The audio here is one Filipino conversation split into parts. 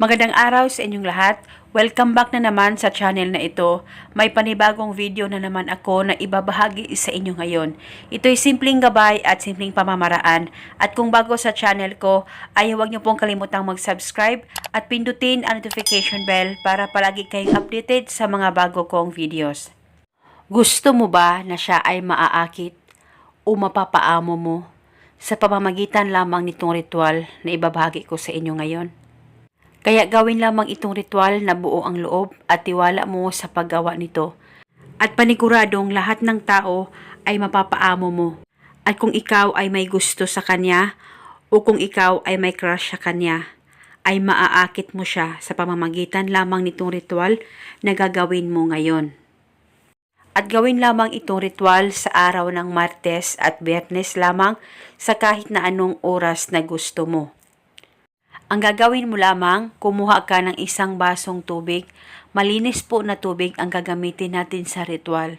Magandang araw sa inyong lahat. Welcome back na naman sa channel na ito. May panibagong video na naman ako na ibabahagi sa inyo ngayon. Ito'y simpleng gabay at simpleng pamamaraan. At kung bago sa channel ko, ay huwag niyo pong kalimutang mag-subscribe at pindutin ang notification bell para palagi kayong updated sa mga bago kong videos. Gusto mo ba na siya ay maaakit o mapapaamo mo sa pamamagitan lamang nitong ritual na ibabahagi ko sa inyo ngayon? Kaya gawin lamang itong ritual na buo ang loob at tiwala mo sa paggawa nito. At paniguradong lahat ng tao ay mapapaamo mo. At kung ikaw ay may gusto sa kanya o kung ikaw ay may crush sa kanya, ay maaakit mo siya sa pamamagitan lamang nitong ritual na gagawin mo ngayon. At gawin lamang itong ritual sa araw ng Martes at Biyernes lamang sa kahit na anong oras na gusto mo. Ang gagawin mo lamang, kumuha ka ng isang basong tubig. Malinis po na tubig ang gagamitin natin sa ritual.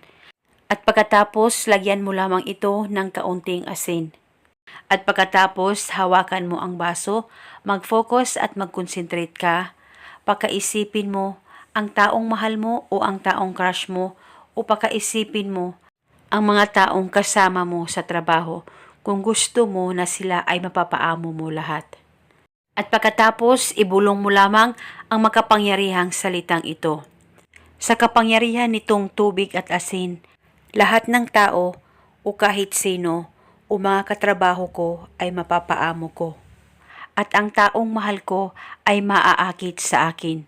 At pagkatapos, lagyan mo lamang ito ng kaunting asin. At pagkatapos, hawakan mo ang baso, mag-focus at mag-concentrate ka. Pakaisipin mo ang taong mahal mo o ang taong crush mo o pakaisipin mo ang mga taong kasama mo sa trabaho kung gusto mo na sila ay mapapaamo mo lahat. At pagkatapos, ibulong mo lamang ang makapangyarihang salitang ito. Sa kapangyarihan nitong tubig at asin, lahat ng tao o kahit sino o mga katrabaho ko ay mapapaamo ko. At ang taong mahal ko ay maaakit sa akin.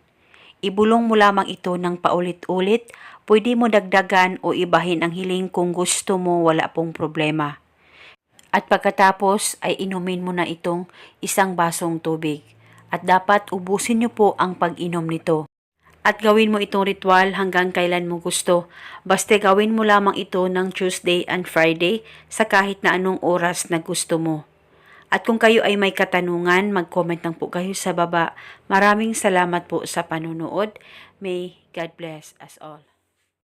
Ibulong mo lamang ito ng paulit-ulit, pwede mo dagdagan o ibahin ang hiling kung gusto mo wala pong problema. At pagkatapos ay inumin mo na itong isang basong tubig. At dapat ubusin niyo po ang pag-inom nito. At gawin mo itong ritual hanggang kailan mo gusto. Basta gawin mo lamang ito ng Tuesday and Friday sa kahit na anong oras na gusto mo. At kung kayo ay may katanungan, mag-comment lang po kayo sa baba. Maraming salamat po sa panunood. May God bless us all.